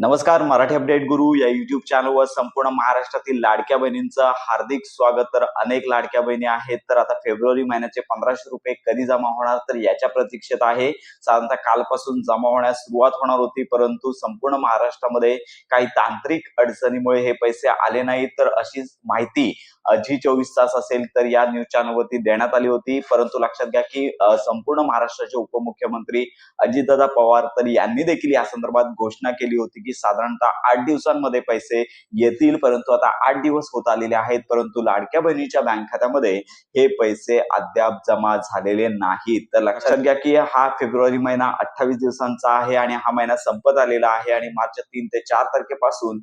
नमस्कार मराठी अपडेट गुरु या युट्यूब चॅनलवर संपूर्ण महाराष्ट्रातील लाडक्या बहिणींचं हार्दिक स्वागत. तर अनेक लाडक्या बहिणी आहेत तर आता फेब्रुवारी महिन्याचे पंधराशे रुपये कधी जमा होणार तर याच्या प्रतीक्षेत आहे. साधारणतः कालपासून जमा होण्यास सुरुवात होणार होती परंतु संपूर्ण महाराष्ट्रामध्ये काही तांत्रिक अडचणीमुळे हे पैसे आले नाहीत. तर अशीच माहिती जी चोवीस तास असेल तर या न्यूज चॅनलवरती देण्यात आली होती. परंतु लक्षात घ्या की संपूर्ण महाराष्ट्राचे उपमुख्यमंत्री अजितदादा पवार तर यांनी देखील या संदर्भात घोषणा केली होती की साधारणतः आठ दिवसांमध्ये पैसे येतील परंतु आता आठ दिवस होत आलेले आहेत परंतु लाडक्या बहिणीच्या बँक खात्यामध्ये हे पैसे अद्याप जमा झालेले नाहीत. तर लक्षात घ्या की हा फेब्रुवारी महिना अठ्ठावीस दिवसांचा आहे आणि हा महिना संपत आलेला आहे आणि मार्च तीन ते चार तारखेपासून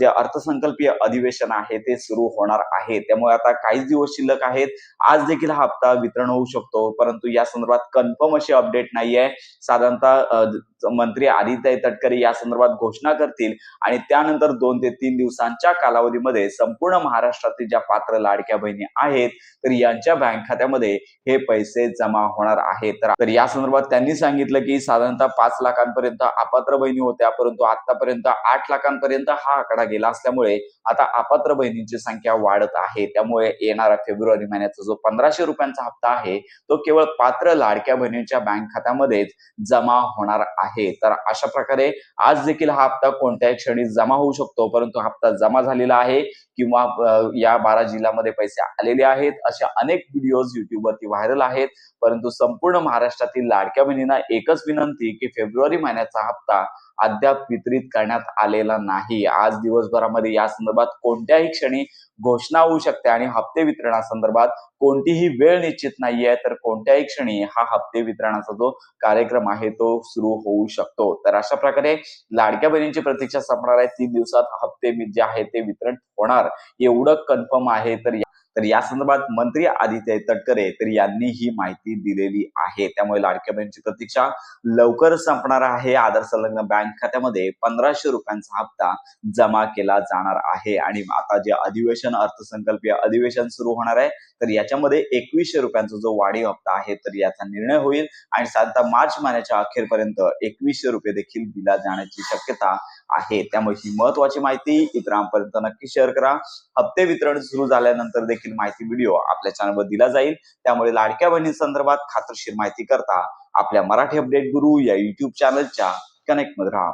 जे अर्थसंकल्पीय अधिवेशन आहे ते सुरू होणार आहे. त्यामुळे आता काहीच दिवस शिल्लक आहेत. आज देखील हा हप्ता वितरण होऊ शकतो परंतु या संदर्भात कन्फर्म अशी अपडेट नाहीये. साधारणतः मंत्री आदित्य तटकरे या संदर्भात घोषणा करतील आणि त्यानंतर दोन ते तीन दिवसांच्या कालावधीमध्ये संपूर्ण महाराष्ट्रातील ज्या पात्र लाडक्या बहिणी आहेत तर यांच्या बँक खात्यामध्ये हे पैसे जमा होणार आहेत. तर या संदर्भात त्यांनी सांगितलं की साधारणतः पाच लाखांपर्यंत अपात्र बहिणी होत्या परंतु आतापर्यंत आठ लाखांपर्यंत हा आकडा गेला असल्यामुळे आता अपात्र बहिणींची संख्या वाढत आहे. त्यामुळे येणारा फेब्रुवारी महिन्याचा जो पंधराशे रुपयांचा हप्ता आहे तो केवळ पात्र लाडक्या बहिणींच्या बँक खात्यामध्येच जमा होणार आहे. तर अशा प्रकारे आज देखील हा हप्ता कोणत्याही क्षणी जमा होऊ शकतो परंतु हप्ता जमा झालेला आहे. किंवा या बारा जिल्ह्यामध्ये पैसे आलेले आहेत. अशा अनेक व्हिडिओज युट्यूबवरती व्हायरल आहेत. परंतु संपूर्ण महाराष्ट्रातील लाडक्या बहिणींना एकच विनंती की फेब्रुवारी महिन्याचा हप्ता अद्याप वितरित करण्यात आलेला नाही. आज दिवसभरामध्ये या संदर्भात कोणत्याही क्षणी घोषणा होऊ शकते आणि हप्ते वितरणासंदर्भात कोणतीही वेळ निश्चित नाहीये. तर कोणत्याही क्षणी हा हप्ते वितरणाचा जो कार्यक्रम आहे तो सुरू होऊ शकतो. तर अशा प्रकारे लाडक्या बहिणींची प्रतीक्षा संपणार आहे. तीन दिवसात हप्ते जे आहे ते वितरण होणार. एवढं कन्फर्म आहे तर तर या संदर्भात मंत्री आदित्य तटकरे तर यांनी ही माहिती दिलेली आहे. त्यामुळे लाडक्या बहिणीची प्रतीक्षा लवकर संपणार आहे. आधार संलग्न बँक खात्यामध्ये पंधराशे रुपयांचा हप्ता जमा केला जाणार आहे. आणि आता जे अधिवेशन अर्थसंकल्पीय अधिवेशन सुरू होणार आहे तर याच्यामध्ये एकवीसशे रुपयांचा जो वाढीव हप्ता आहे तर याचा निर्णय होईल. आणि साधारणतः मार्च महिन्याच्या अखेरपर्यंत एकवीसशे रुपये देखील दिला जाण्याची शक्यता आहे. त्यामुळे ही महत्वाची माहिती इतरांपर्यंत नक्की शेअर करा. हप्ते वितरण सुरू झाल्यानंतर देखील देखील माहिती व्हिडिओ आपल्या चॅनलवर दिला जाईल. त्यामुळे लाडक्या बहिणी संदर्भात खात्रशीर माहिती करता आपल्या मराठी अपडेट गुरु या युट्यूब चॅनलच्या कनेक्टमध्ये राहा.